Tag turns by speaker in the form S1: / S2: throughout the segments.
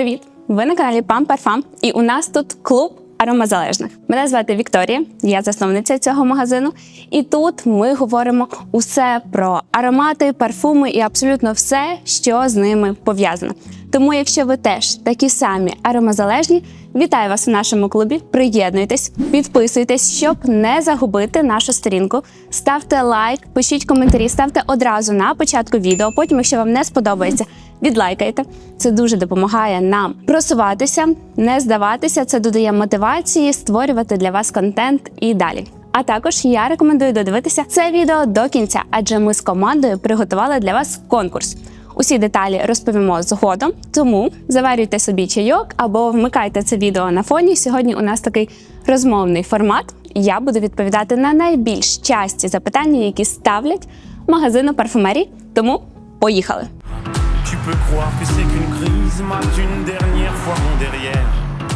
S1: Привіт! Ви на каналі Пам Парфам, і у нас тут клуб аромазалежних. Мене звати Вікторія, я засновниця цього магазину. І тут ми говоримо усе про аромати, парфуми і абсолютно все, що з ними пов'язано. Тому, якщо ви теж такі самі аромазалежні, вітаю вас у нашому клубі. Приєднуйтесь, підписуйтесь, щоб не загубити нашу сторінку. Ставте лайк, пишіть коментарі, ставте одразу на початку відео. Потім, якщо вам не сподобається, відлайкайте. Це дуже допомагає нам просуватися, не здаватися. Це додає мотивації, створювати для вас контент і далі. А також я рекомендую додивитися це відео до кінця, адже ми з командою приготували для вас конкурс. Усі деталі розповімо згодом, тому заварюйте собі чайок або вмикайте це відео на фоні. Сьогодні у нас такий розмовний формат. Я буду відповідати на найбільш часті запитання, які ставлять магазину парфумерії. Тому поїхали!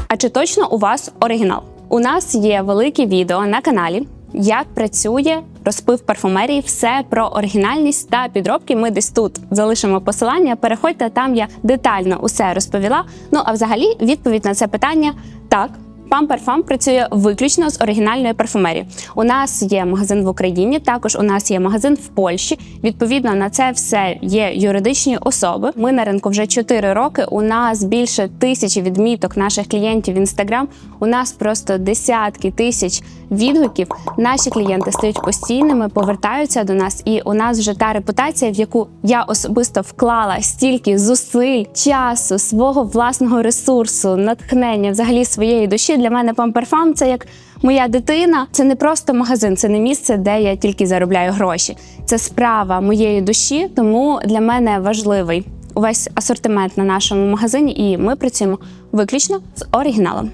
S1: А чи точно у вас оригінал? У нас є велике відео на каналі, як працює розпив парфумерії, все про оригінальність та підробки. Ми десь тут залишимо посилання. Переходьте там. Я детально усе розповіла. Ну а взагалі, відповідь на це питання так. Пам Парфам працює виключно з оригінальної парфумерії. У нас є магазин в Україні, також у нас є магазин в Польщі. Відповідно на це все є юридичні особи. Ми на ринку вже 4 роки. У нас більше тисячі відміток наших клієнтів в інстаграм. У нас просто десятки тисяч відгуків. Наші клієнти стають постійними, повертаються до нас, і у нас вже та репутація, в яку я особисто вклала стільки зусиль, часу, свого власного ресурсу, натхнення, взагалі своєї душі. Для мене Памперфам це як моя дитина. Це не просто магазин, це не місце, де я тільки заробляю гроші. Це справа моєї душі, тому для мене важливий увесь асортимент на нашому магазині, і ми працюємо виключно з оригіналом.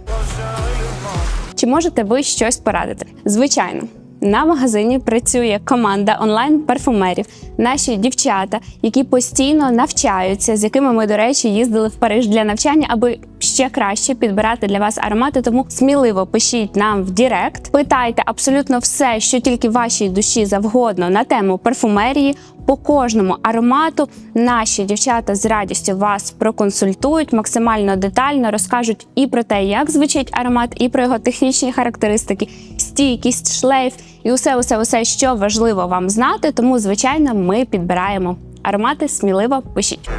S1: Чи можете ви щось порадити? Звичайно. На магазині працює команда онлайн парфумерів, наші дівчата, які постійно навчаються, з якими ми, до речі, їздили в Париж для навчання, аби ще краще підбирати для вас аромати. Тому сміливо пишіть нам в Дірект, питайте абсолютно все, що тільки вашій душі завгодно на тему парфумерії. По кожному аромату наші дівчата з радістю вас проконсультують максимально детально, розкажуть і про те, як звучить аромат, і про його технічні характеристики, стійкість, шлейф і усе, усе, усе, що важливо вам знати. Тому, звичайно, ми підбираємо аромати. Сміливо пишіть.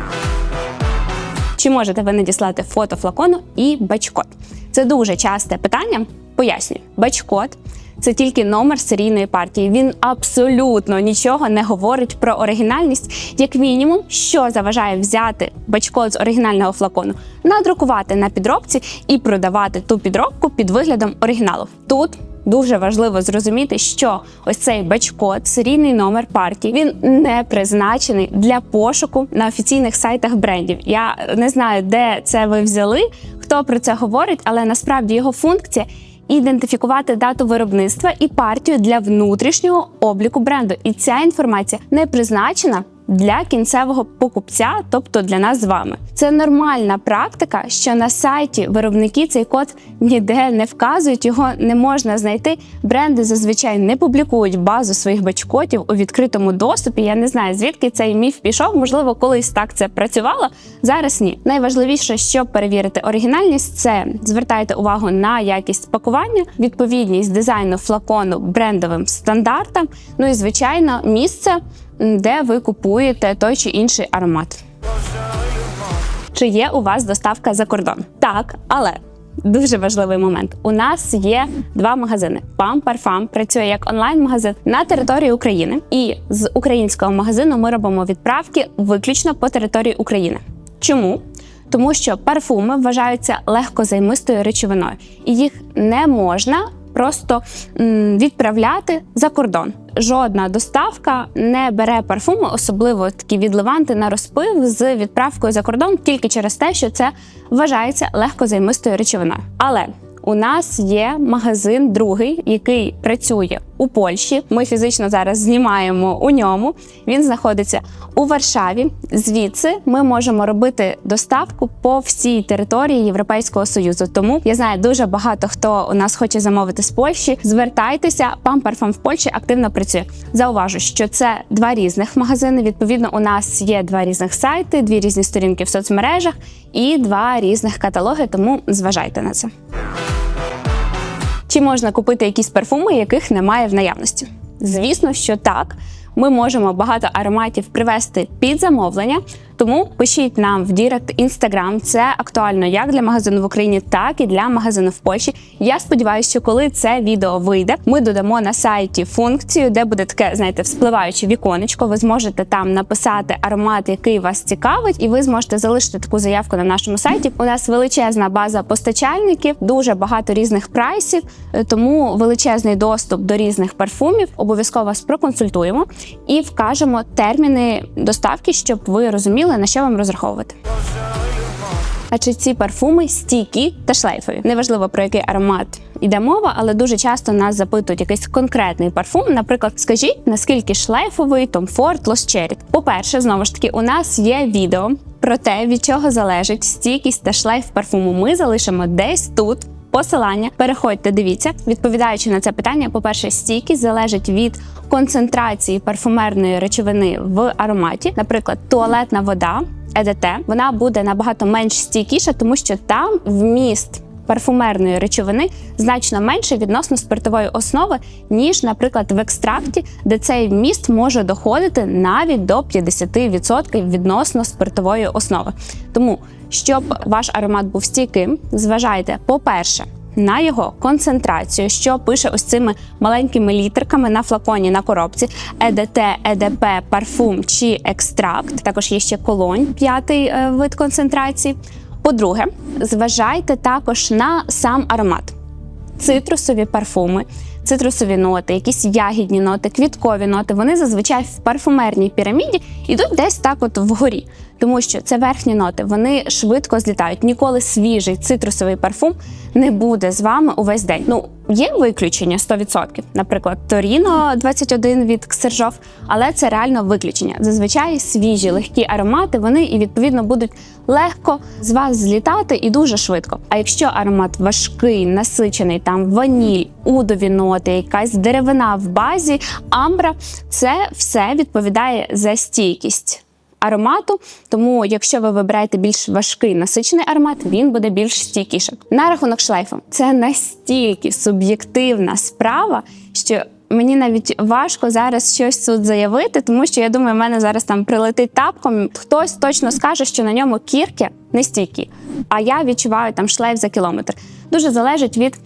S1: Чи можете ви надіслати фото флакону і бачкод? Це дуже часте питання. Пояснюю, бачкод це тільки номер серійної партії. Він абсолютно нічого не говорить про оригінальність, як мінімум, що заважає взяти бачкод з оригінального флакону, надрукувати на підробці і продавати ту підробку під виглядом оригіналу. Тут Дуже важливо зрозуміти, що ось цей бачкод, серійний номер партії, він не призначений для пошуку на офіційних сайтах брендів. Я не знаю, де це ви взяли, хто про це говорить, але насправді його функція ідентифікувати дату виробництва і партію для внутрішнього обліку бренду. І ця інформація не призначена. Для кінцевого покупця, тобто для нас з вами, це нормальна практика, що на сайті виробники цей код ніде не вказують, його не можна знайти. Бренди зазвичай не публікують базу своїх бачкотів у відкритому доступі. Я не знаю, звідки цей міф пішов. Можливо, колись так це працювало. Зараз ні. Найважливіше, щоб перевірити оригінальність, це звертайте увагу на якість пакування, відповідність дизайну флакону брендовим стандартам. Ну і звичайно, місце де ви купуєте той чи інший аромат. Чи є у вас доставка за кордон? Так, але дуже важливий момент. У нас є два магазини. Пам Парфам працює як онлайн-магазин на території України, і з українського магазину ми робимо відправки виключно по території України. Чому? Тому що парфуми вважаються легкозаймистою речовиною, і їх не можна просто відправляти за кордон. Жодна доставка не бере парфуми, особливо такі відливанти на розпив з відправкою за кордон, тільки через те, що це вважається легкозаймистою речовиною. Але У нас є магазин другий, який працює у Польщі. Ми фізично зараз знімаємо у ньому. Він знаходиться у Варшаві. Звідси ми можемо робити доставку по всій території Європейського союзу. Тому я знаю дуже багато хто у нас хоче замовити з Польщі. Звертайтеся, пам парфам в Польщі активно працює. Зауважу, що це два різних магазини. Відповідно, у нас є два різних сайти, дві різні сторінки в соцмережах і два різних каталоги. Тому зважайте на це. Чи можна купити якісь парфуми, яких немає в наявності? Звісно, що так. Ми можемо багато ароматів привезти під замовлення, тому пишіть нам в Дірект Інстаграм. Це актуально як для магазину в Україні, так і для магазину в Польщі. Я сподіваюся, що коли це відео вийде, ми додамо на сайті функцію, де буде таке, знаєте, вспливаюче віконечко. Ви зможете там написати аромат, який вас цікавить, і ви зможете залишити таку заявку на нашому сайті. У нас величезна база постачальників, дуже багато різних прайсів, е, тому величезний доступ до різних парфумів. Обов'язково вас проконсультуємо і вкажемо терміни доставки, щоб ви розуміли, на що вам розраховувати. А чи ці парфуми стійкі та шлейфові? Неважливо про який аромат йде мова, але дуже часто нас запитують якийсь конкретний парфум. Наприклад, скажіть, наскільки шлейфовий Tom Ford Lost Cherry? По-перше, знову ж таки, у нас є відео про те, від чого залежить стійкість та шлейф парфуму. Ми залишимо десь тут. Посилання переходьте, дивіться, відповідаючи на це питання. По перше, стійкість залежить від концентрації парфумерної речовини в ароматі, наприклад, туалетна вода. ЕДТ, вона буде набагато менш стійкіша, тому що там вміст парфумерної речовини значно менше відносно спиртової основи, ніж, наприклад, в екстракті, де цей вміст може доходити навіть до 50% відносно спиртової основи. Тому, щоб ваш аромат був стійким, зважайте, по-перше, на його концентрацію, що пише ось цими маленькими літерками на флаконі на коробці: ЕДТ, ЕДП, парфум чи екстракт. Також є ще колонь, п'ятий е, вид концентрації. По-друге, зважайте також на сам аромат. Цитрусові парфуми, цитрусові ноти, якісь ягідні ноти, квіткові ноти. Вони зазвичай в парфумерній піраміді йдуть десь так, от вгорі, тому що це верхні ноти, вони швидко злітають. Ніколи свіжий цитрусовий парфум не буде з вами увесь день. Ну є виключення 100%, наприклад, Торіно 21 від Ксержов, але це реально виключення. Зазвичай свіжі легкі аромати, вони і відповідно будуть легко з вас злітати і дуже швидко. А якщо аромат важкий, насичений, там ваніль, удові ноти, якась деревина в базі, амбра, це все відповідає за стійкість. Аромату, тому якщо ви вибираєте більш важкий насичений аромат, він буде більш стійкішим. На рахунок шлейфу, це настільки суб'єктивна справа, що мені навіть важко зараз щось тут заявити, тому що я думаю, в мене зараз там прилетить тапком. Хтось точно скаже, що на ньому кірки не стійкі, а я відчуваю там шлейф за кілометр. Дуже залежить від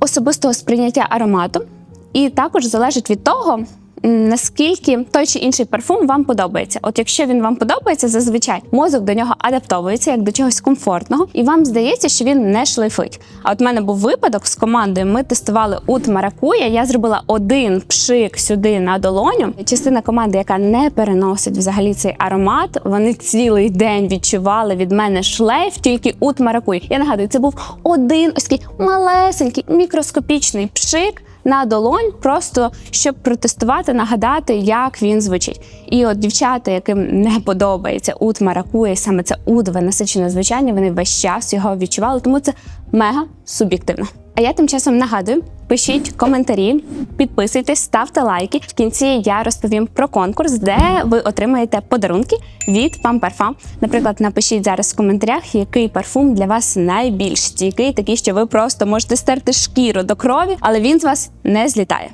S1: особистого сприйняття аромату, і також залежить від того. Наскільки той чи інший парфум вам подобається? От якщо він вам подобається, зазвичай мозок до нього адаптовується як до чогось комфортного, і вам здається, що він не шлейфить. А от в мене був випадок з командою. Ми тестували ут маракуя. Я зробила один пшик сюди на долоню. Частина команди, яка не переносить взагалі цей аромат, вони цілий день відчували від мене шлейф, тільки ут маракуя. Я нагадую, це був один ось такий малесенький мікроскопічний пшик на долонь, просто щоб протестувати, нагадати, як він звучить. І от дівчата, яким не подобається ут маракує, саме це удове насичене звучання, вони весь час його відчували, тому це мега суб'єктивно. А я тим часом нагадую, пишіть коментарі, підписуйтесь, ставте лайки. В кінці я розповім про конкурс, де ви отримаєте подарунки від Parfum. Наприклад, напишіть зараз в коментарях, який парфум для вас найбільш стійкий, такий, що ви просто можете стерти шкіру до крові, але він з вас не злітає.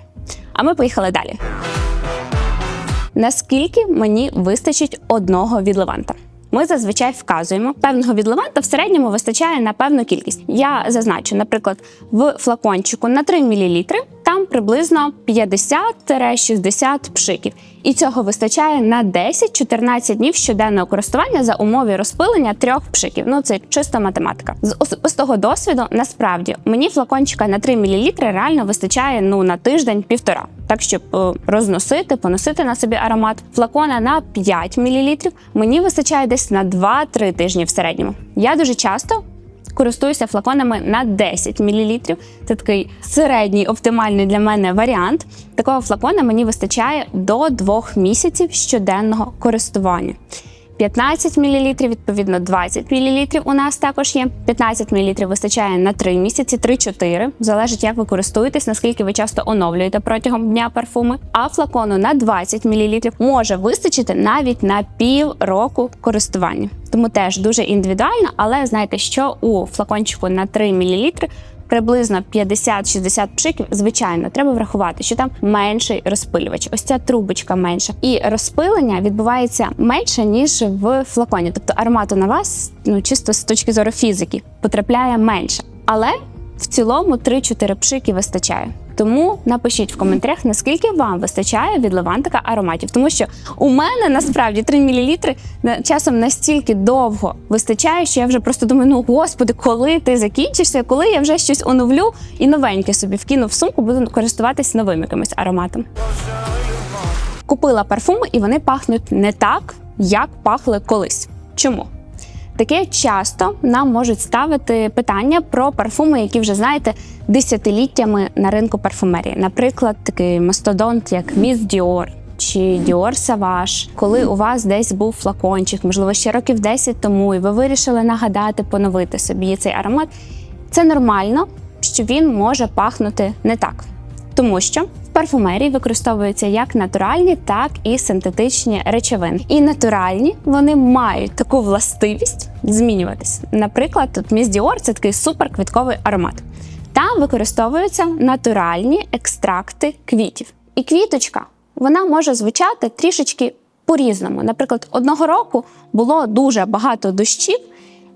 S1: А ми поїхали далі. Наскільки мені вистачить одного від Леванта? Ми зазвичай вказуємо певного відливанта в середньому вистачає на певну кількість. Я зазначу, наприклад, в флакончику на 3 мл там приблизно 50-60 пшиків. І цього вистачає на 10-14 днів щоденного користування за умови розпилення трьох пшиків. Ну це чиста математика. З особистого досвіду насправді мені флакончика на 3 мл реально вистачає ну на тиждень-півтора. Так, щоб е, розносити, поносити на собі аромат. Флакона на 5 мл мені вистачає десь на 2-3 тижні в середньому. Я дуже часто користуюся флаконами на 10 мл. Це такий середній оптимальний для мене варіант. Такого флакона мені вистачає до 2 місяців щоденного користування. 15 мл, відповідно 20 мл у нас також є. 15 мл вистачає на 3 місяці, 3-4, залежить, як ви користуєтесь, наскільки ви часто оновлюєте протягом дня парфуми. А флакону на 20 мл може вистачити навіть на пів року користування. Тому теж дуже індивідуально, але знаєте, що у флакончику на 3 мл приблизно 50-60 пшиків, звичайно, треба врахувати, що там менший розпилювач. Ось ця трубочка менша. І розпилення відбувається менше, ніж в флаконі. Тобто аромату на вас, ну чисто з точки зору фізики, потрапляє менше. Але в цілому 3-4 пшики вистачає. Тому напишіть в коментарях, наскільки вам вистачає від левантика ароматів. Тому що у мене насправді 3 мл часом настільки довго вистачає, що я вже просто думаю: ну господи, коли ти закінчишся, коли я вже щось оновлю і новеньке собі вкину в сумку, буду користуватись новим якимось ароматом. Купила парфуми, і вони пахнуть не так, як пахли колись. Чому? Таке часто нам можуть ставити питання про парфуми, які вже знаєте десятиліттями на ринку парфумерії. Наприклад, такий мастодонт, як Miss Dior чи Dior Savage. Коли у вас десь був флакончик, можливо, ще років 10 тому, і ви вирішили нагадати, поновити собі цей аромат. Це нормально, що він може пахнути не так, тому що в парфумерії використовуються як натуральні, так і синтетичні речовини. І натуральні вони мають таку властивість змінюватись. Наприклад, тут Miss Dior – це такий суперквітковий аромат. Там використовуються натуральні екстракти квітів. І квіточка вона може звучати трішечки по-різному. Наприклад, одного року було дуже багато дощів,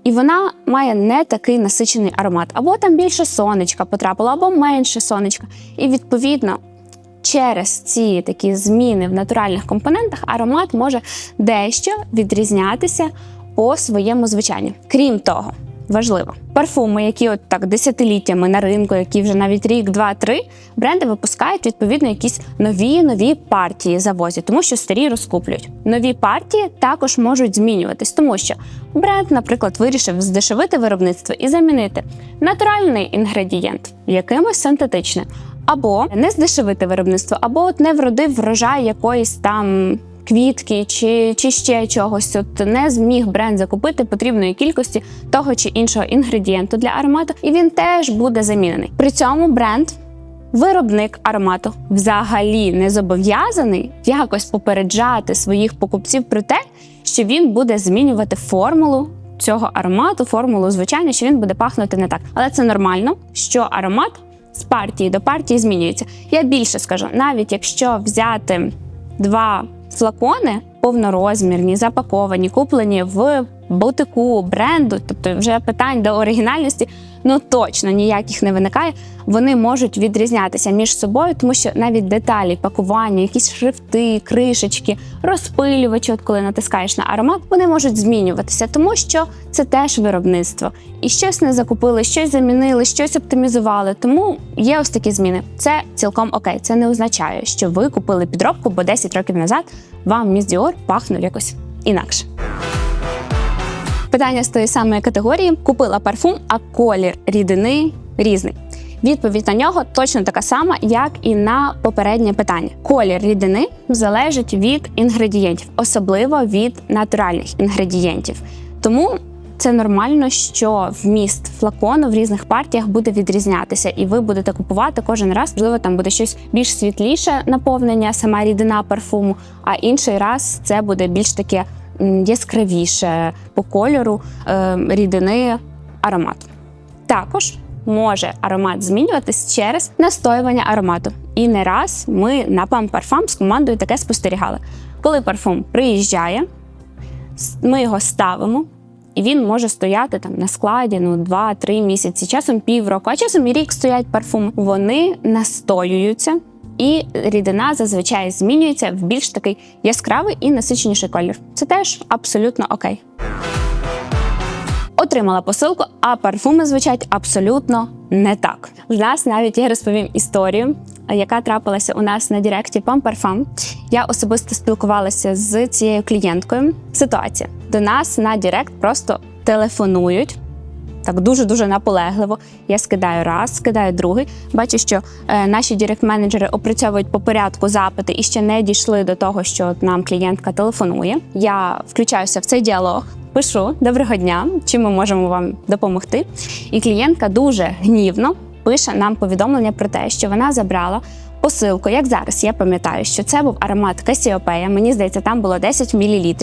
S1: і вона має не такий насичений аромат. Або там більше сонечка потрапило, або менше сонечка. І відповідно. Через ці такі зміни в натуральних компонентах аромат може дещо відрізнятися по своєму звучанню. Крім того, важливо, парфуми, які от так десятиліттями на ринку, які вже навіть рік, два, три, бренди випускають відповідно якісь нові нові партії завозять, тому що старі розкуплюють. Нові партії також можуть змінюватись, тому що бренд, наприклад, вирішив здешевити виробництво і замінити натуральний інгредієнт якимось синтетичним. Або не здешевити виробництво, або от не вродив врожай якоїсь там квітки чи, чи ще чогось. От не зміг бренд закупити потрібної кількості того чи іншого інгредієнту для аромату, і він теж буде замінений. При цьому бренд. Виробник аромату взагалі не зобов'язаний якось попереджати своїх покупців про те, що він буде змінювати формулу цього аромату, формулу звичайно, що він буде пахнути не так. Але це нормально, що аромат з партії до партії змінюється. Я більше скажу, навіть якщо взяти два флакони повнорозмірні, запаковані, куплені в бутику бренду, тобто вже питань до оригінальності, ну точно ніяких не виникає. Вони можуть відрізнятися між собою, тому що навіть деталі пакування, якісь шрифти, кришечки, розпилювачі, от коли натискаєш на аромат, вони можуть змінюватися, тому що це теж виробництво. І щось не закупили, щось замінили, щось оптимізували. Тому є ось такі зміни. Це цілком окей. Це не означає, що ви купили підробку, бо 10 років назад вам Miss Dior пахнув якось інакше. Питання з тої самої категорії: купила парфум, а колір рідини різний. Відповідь на нього точно така сама, як і на попереднє питання. Колір рідини залежить від інгредієнтів, особливо від натуральних інгредієнтів. Тому це нормально, що вміст флакону в різних партіях буде відрізнятися, і ви будете купувати кожен раз. Можливо, там буде щось більш світліше наповнення, сама рідина парфуму, а інший раз це буде більш таке яскравіше по кольору е, рідини аромат. Також може аромат змінюватись через настоювання аромату. І не раз ми на Pam Parfum з командою таке спостерігали. Коли парфум приїжджає, ми його ставимо, і він може стояти там на складі ну 2-3 місяці, часом півроку, а часом і рік стоять парфуми. Вони настоюються, і рідина зазвичай змінюється в більш такий яскравий і насиченіший колір. Це теж абсолютно окей. Отримала посилку, а парфуми звучать абсолютно не так. В нас навіть я розповім історію, яка трапилася у нас на Директі Parfum. Я особисто спілкувалася з цією клієнткою. Ситуація до нас на Директ просто телефонують так дуже дуже наполегливо. Я скидаю раз, скидаю другий. Бачу, що е, наші директ-менеджери опрацьовують по порядку запити і ще не дійшли до того, що нам клієнтка телефонує. Я включаюся в цей діалог. Пишу доброго дня, чим ми можемо вам допомогти. І клієнтка дуже гнівно пише нам повідомлення про те, що вона забрала посилку. Як зараз я пам'ятаю, що це був аромат Касіопея. Мені здається, там було 10 мл.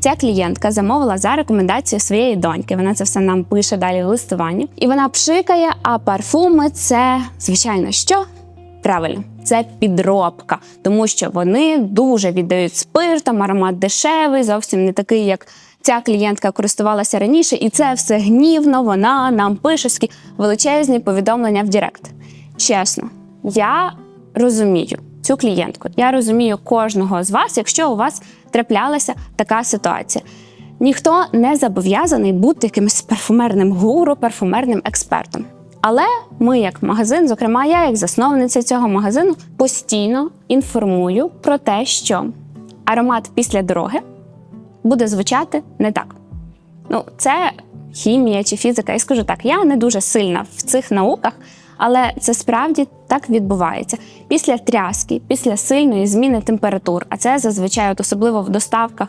S1: Ця клієнтка замовила за рекомендацією своєї доньки. Вона це все нам пише далі в листуванні. І вона пшикає, а парфуми це, звичайно, що? Правильно, це підробка, тому що вони дуже віддають спиртом, аромат дешевий, зовсім не такий, як ця клієнтка користувалася раніше, і це все гнівно. Вона нам пише величезні повідомлення в Директ. Чесно, я розумію цю клієнтку. Я розумію кожного з вас, якщо у вас траплялася така ситуація. Ніхто не зобов'язаний бути якимось парфумерним гуру, парфумерним експертом. Але ми, як магазин, зокрема, я, як засновниця цього магазину, постійно інформую про те, що аромат після дороги буде звучати не так. Ну, це хімія чи фізика. Я скажу так, я не дуже сильна в цих науках, але це справді так відбувається. Після тряски, після сильної зміни температур, а це зазвичай, от особливо в доставках,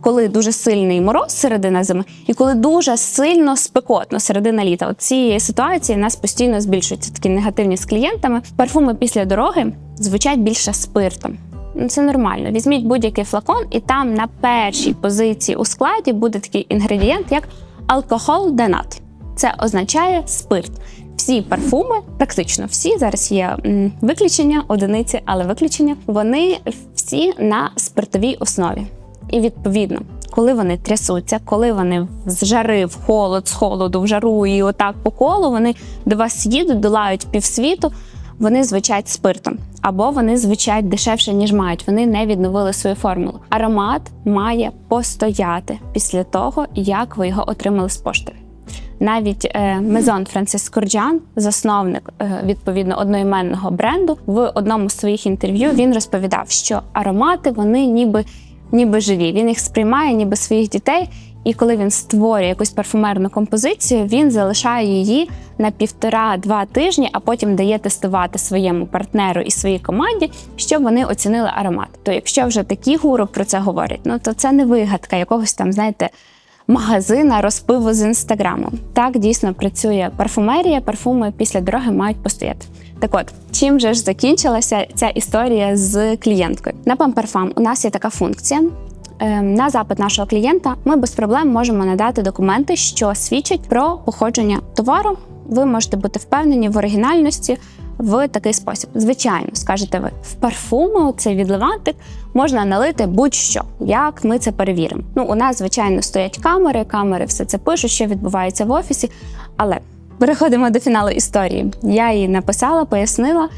S1: коли дуже сильний мороз середина зими, і коли дуже сильно спекотно середина літа. От цієї ситуації нас постійно збільшуються такі негативні з клієнтами. Парфуми після дороги звучать більше спиртом. Ну, Це нормально. Візьміть будь-який флакон, і там на першій позиції у складі буде такий інгредієнт, як алкоголь денат. Це означає спирт. Всі парфуми, практично всі, зараз є виключення, одиниці, але виключення, вони всі на спиртовій основі. І відповідно, коли вони трясуться, коли вони з жари в холод, з холоду в жару і отак по колу, вони до вас їдуть, долають півсвіту, вони звучать спиртом. Або вони звучать дешевше, ніж мають. Вони не відновили свою формулу. Аромат має постояти після того, як ви його отримали з пошти. Навіть Мезон Францис Корджан, засновник е, відповідно одноіменного бренду, в одному з своїх інтерв'ю він розповідав, що аромати вони ніби, ніби живі. Він їх сприймає, ніби своїх дітей. І коли він створює якусь парфумерну композицію, він залишає її на півтора-два тижні, а потім дає тестувати своєму партнеру і своїй команді, щоб вони оцінили аромат. То якщо вже такі гуру про це говорять, ну то це не вигадка якогось там, знаєте, магазина розпиву з інстаграму. Так дійсно працює парфумерія. Парфуми після дороги мають постояти. Так от, чим же ж закінчилася ця історія з клієнткою? На Памперфам у нас є така функція. Ем, На запит нашого клієнта ми без проблем можемо надати документи, що свідчать про походження товару. Ви можете бути впевнені в оригінальності в такий спосіб. Звичайно, скажете ви, в парфуму цей відливантик можна налити будь-що. Як ми це перевіримо? Ну, у нас, звичайно, стоять камери, камери все це пишуть, що відбувається в офісі. Але переходимо до фіналу історії. Я їй написала, пояснила.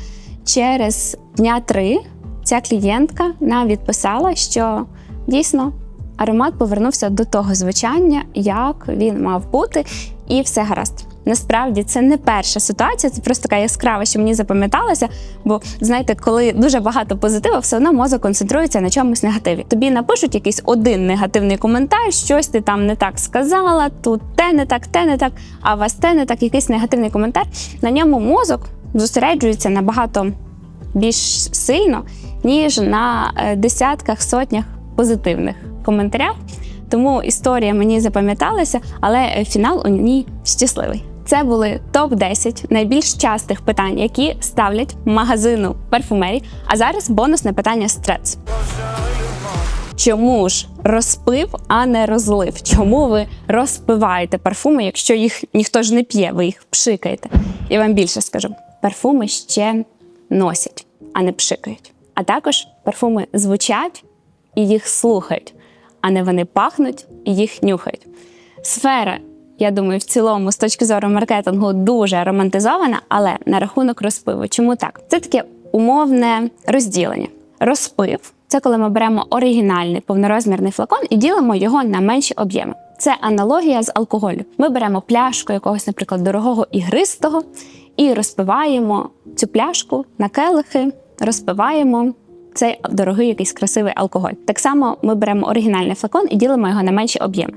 S1: Через дня три ця клієнтка нам відписала, що дійсно аромат повернувся до того звучання, як він мав бути, і все гаразд. Насправді це не перша ситуація, це просто така яскрава, що мені запам'яталася. Бо знаєте, коли дуже багато позитиву, все одно мозок концентрується на чомусь негативі. Тобі напишуть якийсь один негативний коментар, щось ти там не так сказала, тут те не так, те не так, а у вас те не так, якийсь негативний коментар. На ньому мозок зосереджується набагато більш сильно, ніж на е, десятках, сотнях позитивних коментарях. Тому історія мені запам'яталася, але е, фінал у ній щасливий. Це були топ-10 найбільш частих питань, які ставлять магазину парфумерії. А зараз бонусне питання Threads. Чому ж розпив, а не розлив? Чому ви розпиваєте парфуми, якщо їх ніхто ж не п'є, ви їх пшикаєте? Я вам більше скажу: парфуми ще носять, а не пшикають. А також парфуми звучать і їх слухають, а не вони пахнуть і їх нюхають. Сфера, я думаю, в цілому, з точки зору маркетингу, дуже романтизована, але на рахунок розпиву. Чому так? Це таке умовне розділення. Розпив це коли ми беремо оригінальний повнорозмірний флакон і ділимо його на менші об'єми. Це аналогія з алкоголю. Ми беремо пляшку якогось, наприклад, дорогого ігристого і розпиваємо цю пляшку на келихи, розпиваємо цей дорогий якийсь красивий алкоголь. Так само ми беремо оригінальний флакон і ділимо його на менші об'єми.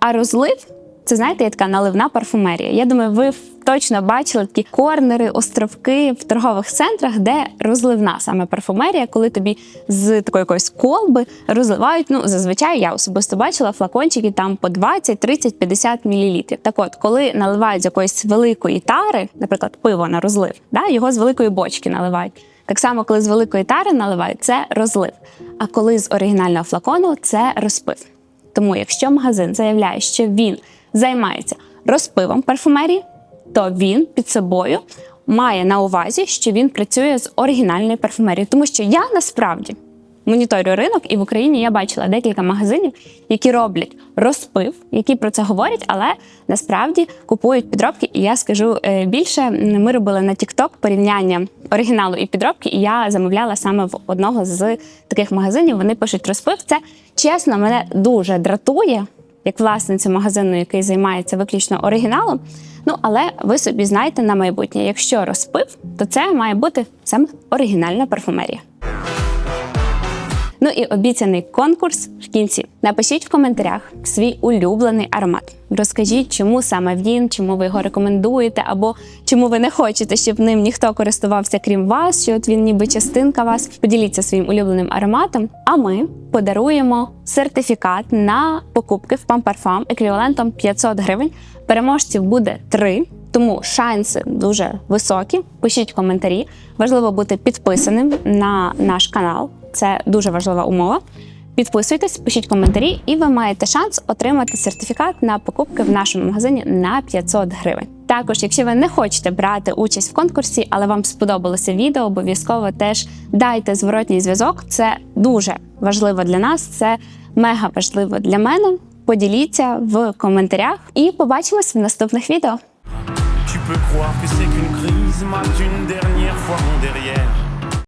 S1: А розлив Це знаєте, є така наливна парфумерія. Я думаю, ви точно бачили такі корнери, островки в торгових центрах, де розливна саме парфумерія, коли тобі з такої якоїсь колби розливають. Ну зазвичай я особисто бачила флакончики там по 20, 30, 50 мл. Так от, коли наливають з якоїсь великої тари, наприклад, пиво на розлив, да, його з великої бочки наливають. Так само, коли з великої тари наливають, це розлив. А коли з оригінального флакону це розпив. Тому, якщо магазин заявляє, що він займається розпивом парфумерії, то він під собою має на увазі, що він працює з оригінальною парфумерією. Тому що я насправді моніторю ринок, і в Україні я бачила декілька магазинів, які роблять розпив, які про це говорять, але насправді купують підробки. І я скажу е, більше, ми робили на TikTok порівняння оригіналу і підробки, і я замовляла саме в одного з таких магазинів. Вони пишуть розпив. Це чесно, мене дуже дратує. Як власниця магазину, який займається виключно оригіналом. Ну але ви собі знаєте на майбутнє, якщо розпив, то це має бути саме оригінальна парфумерія. Ну і обіцяний конкурс в кінці. Напишіть в коментарях свій улюблений аромат. Розкажіть, чому саме він, чому ви його рекомендуєте, або чому ви не хочете, щоб ним ніхто користувався, крім вас, що от він ніби частинка вас. Поділіться своїм улюбленим ароматом. А ми подаруємо сертифікат на покупки в Пампарфам еквівалентом 500 гривень. Переможців буде три. Тому шанси дуже високі. Пишіть коментарі. Важливо бути підписаним на наш канал. Це дуже важлива умова. Підписуйтесь, пишіть коментарі, і ви маєте шанс отримати сертифікат на покупки в нашому магазині на 500 гривень. Також, якщо ви не хочете брати участь в конкурсі, але вам сподобалося відео, обов'язково теж дайте зворотній зв'язок. Це дуже важливо для нас, це мега важливо для мене. Поділіться в коментарях і побачимось в наступних відео.
S2: Tu peux croire que c'est qu'une crise, mate une dernière fois mon derrière.